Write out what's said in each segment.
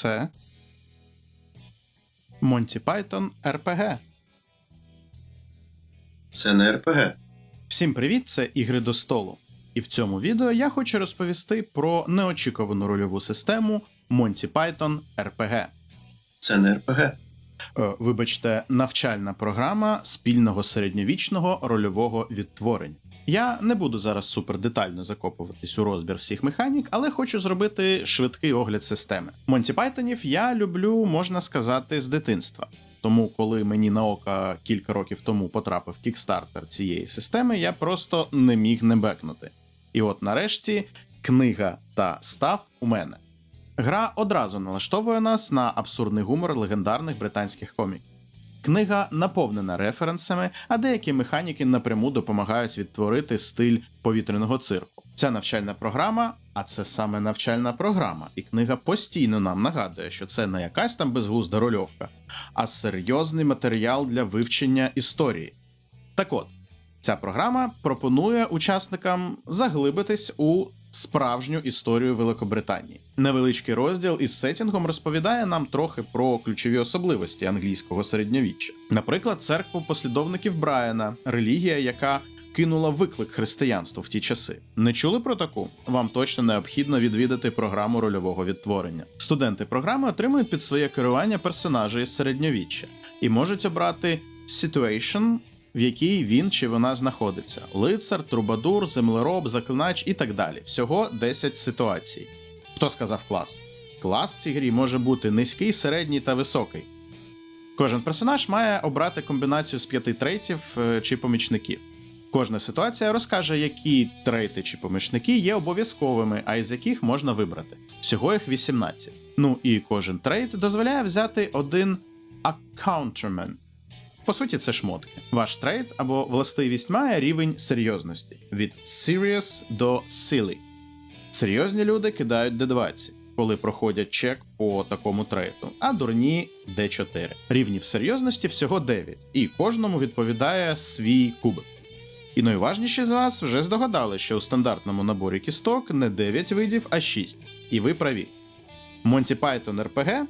Це Monty Python RPG. Це не РПГ. Всім привіт, це ігри до столу. І в цьому відео я хочу розповісти про неочікувану рольову систему Monty Python RPG. Це не РПГ. Е, вибачте, навчальна програма спільного середньовічного рольового відтворення. Я не буду зараз супер детально закопуватись у розбір всіх механік, але хочу зробити швидкий огляд системи. Монті Пайтонів я люблю, можна сказати, з дитинства. Тому, коли мені на око кілька років тому потрапив кікстартер цієї системи, я просто не міг не бекнути. І от нарешті книга та став у мене. Гра одразу налаштовує нас на абсурдний гумор легендарних британських коміків. Книга наповнена референсами, а деякі механіки напряму допомагають відтворити стиль повітряного цирку. Ця навчальна програма, а це саме навчальна програма, і книга постійно нам нагадує, що це не якась там безглузда рольовка, а серйозний матеріал для вивчення історії. Так от, ця програма пропонує учасникам заглибитись у справжню історію Великобританії. Невеличкий розділ із сетінгом розповідає нам трохи про ключові особливості англійського середньовіччя. Наприклад, церкву послідовників Брайана, релігія, яка кинула виклик християнству в ті часи. Не чули про таку? Вам точно необхідно відвідати програму рольового відтворення. Студенти програми отримують під своє керування персонажі із середньовіччя і можуть обрати situation, в якій він чи вона знаходиться: лицар, трубадур, землероб, заклинач і так далі. Всього 10 ситуацій. Хто сказав клас? Клас в цій грі може бути низький, середній та високий. Кожен персонаж має обрати комбінацію з п'яти трейтів е, чи помічників. Кожна ситуація розкаже, які трейти чи помічники є обов'язковими, а із яких можна вибрати. Всього їх 18. Ну і кожен трейд дозволяє взяти один аккаунтермен. По суті, це шмотки. Ваш трейд або властивість має рівень серйозності від serious до silly. Серйозні люди кидають D20, коли проходять чек по такому трейду, а дурні D4. Рівнів серйозності всього 9, і кожному відповідає свій кубик. І найважніші з вас вже здогадали, що у стандартному наборі кісток не 9 видів, а 6. І ви праві. Monty Python RPG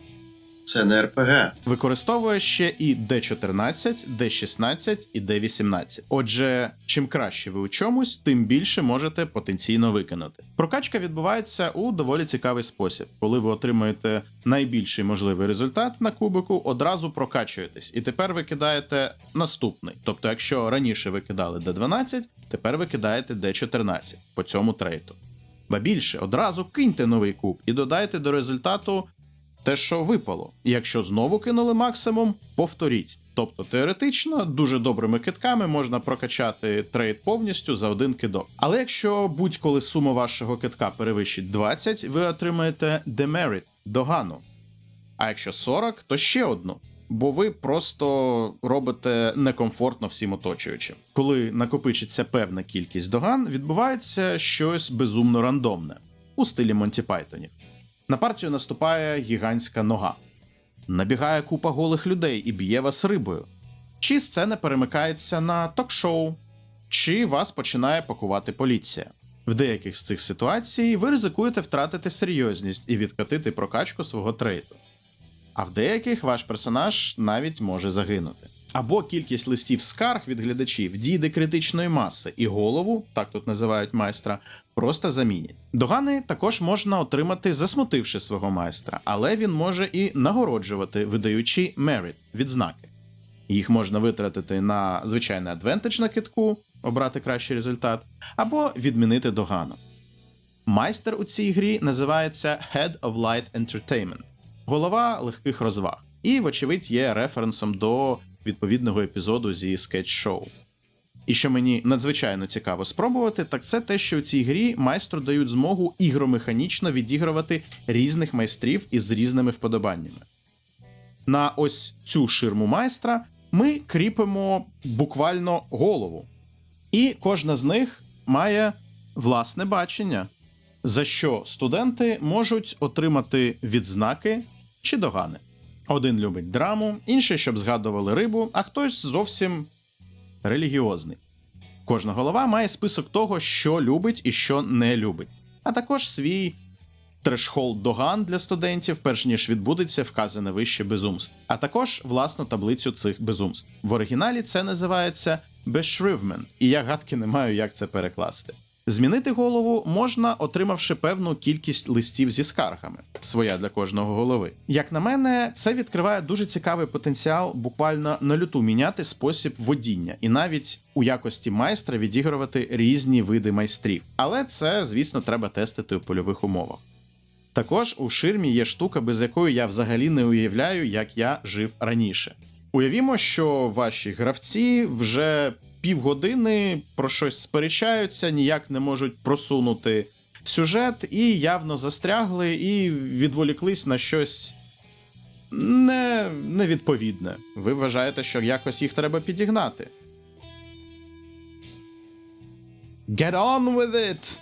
Це не РПГ. використовує ще і D14, D16 і D18. Отже, чим краще ви у чомусь, тим більше можете потенційно викинути. Прокачка відбувається у доволі цікавий спосіб. Коли ви отримуєте найбільший можливий результат на кубику, одразу прокачуєтесь, і тепер ви кидаєте наступний. Тобто, якщо раніше ви кидали D12, тепер ви кидаєте D14 по цьому трейту. Ба більше, одразу киньте новий куб і додайте до результату те, що випало. Якщо знову кинули максимум, повторіть. Тобто теоретично дуже добрими китками можна прокачати трейд повністю за один кидок. Але якщо будь-коли сума вашого китка перевищить 20, ви отримаєте демерит догану. А якщо 40, то ще одну. Бо ви просто робите некомфортно всім оточуючим. Коли накопичиться певна кількість доган, відбувається щось безумно рандомне у стилі Монті Пайтонів. На партію наступає гігантська нога. Набігає купа голих людей і б'є вас рибою. Чи сцена перемикається на ток-шоу, чи вас починає пакувати поліція. В деяких з цих ситуацій ви ризикуєте втратити серйозність і відкатити прокачку свого трейду. А в деяких ваш персонаж навіть може загинути. Або кількість листів скарг від глядачів дійде критичної маси, і голову, так тут називають майстра, просто замінять. Догани також можна отримати, засмутивши свого майстра, але він може і нагороджувати, видаючи merit, відзнаки. Їх можна витратити на звичайний адвентедж на китку, обрати кращий результат, або відмінити догану. Майстер у цій грі називається Head of Light Entertainment голова легких розваг, і, вочевидь, є референсом до відповідного епізоду зі скетч-шоу. І що мені надзвичайно цікаво спробувати, так це те, що у цій грі майстру дають змогу ігромеханічно відігрувати різних майстрів із різними вподобаннями. На ось цю ширму майстра ми кріпимо буквально голову. І кожна з них має власне бачення, за що студенти можуть отримати відзнаки чи догани. Один любить драму, інший, щоб згадували рибу, а хтось зовсім релігіозний. Кожна голова має список того, що любить і що не любить, а також свій трешхолд доган для студентів, перш ніж відбудеться вказане вище безумство, а також власну таблицю цих безумств. В оригіналі це називається безшривмен, і я гадки не маю, як це перекласти. Змінити голову можна, отримавши певну кількість листів зі скаргами, своя для кожного голови. Як на мене, це відкриває дуже цікавий потенціал буквально на люту міняти спосіб водіння, і навіть у якості майстра відігрувати різні види майстрів. Але це, звісно, треба тестити у польових умовах. Також у ширмі є штука, без якої я взагалі не уявляю, як я жив раніше. Уявімо, що ваші гравці вже півгодини про щось сперечаються, ніяк не можуть просунути сюжет і явно застрягли і відволіклись на щось не, невідповідне. Ви вважаєте, що якось їх треба підігнати. Get on with it!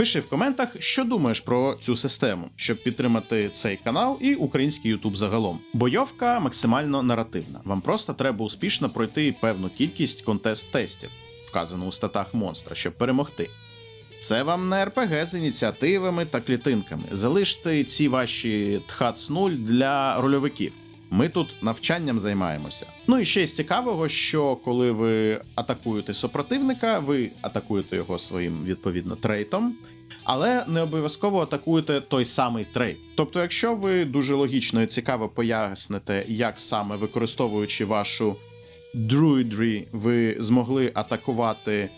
Пиши в коментах, що думаєш про цю систему, щоб підтримати цей канал і український Ютуб загалом. Бойовка максимально наративна. Вам просто треба успішно пройти певну кількість контест-тестів, вказану у статах монстра, щоб перемогти. Це вам не РПГ з ініціативами та клітинками. Залиште ці ваші тхац 0 для рольовиків. Ми тут навчанням займаємося. Ну і ще з цікавого, що коли ви атакуєте супротивника, ви атакуєте його своїм відповідно трейтом, але не обов'язково атакуєте той самий трейт. Тобто, якщо ви дуже логічно і цікаво поясните, як саме використовуючи вашу друидрі, ви змогли атакувати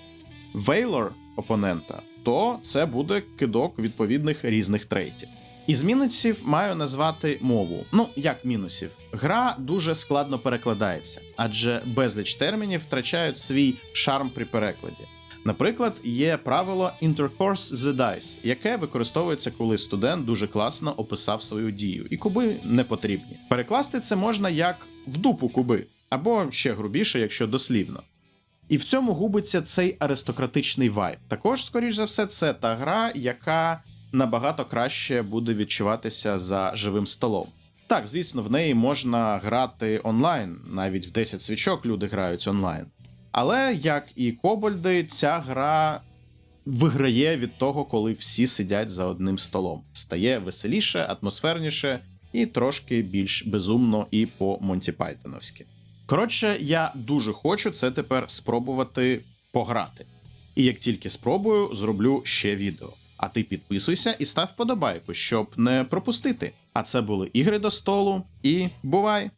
Вейлор опонента, то це буде кидок відповідних різних трейтів. Із мінусів маю назвати мову. Ну, як мінусів, гра дуже складно перекладається, адже безліч термінів втрачають свій шарм при перекладі. Наприклад, є правило Intercourse the Dice, яке використовується, коли студент дуже класно описав свою дію, і куби не потрібні. Перекласти це можна як в дупу куби, або ще грубіше, якщо дослівно. І в цьому губиться цей аристократичний вайб. Також, скоріш за все, це та гра, яка набагато краще буде відчуватися за живим столом. Так, звісно, в неї можна грати онлайн, навіть в 10 свічок люди грають онлайн. Але як і Кобольди, ця гра виграє від того, коли всі сидять за одним столом. Стає веселіше, атмосферніше і трошки більш безумно і по Монті Пайтоновськи. Коротше, я дуже хочу це тепер спробувати пограти. І як тільки спробую, зроблю ще відео. А ти підписуйся і став подобайку, щоб не пропустити. А це були ігри до столу, і бувай!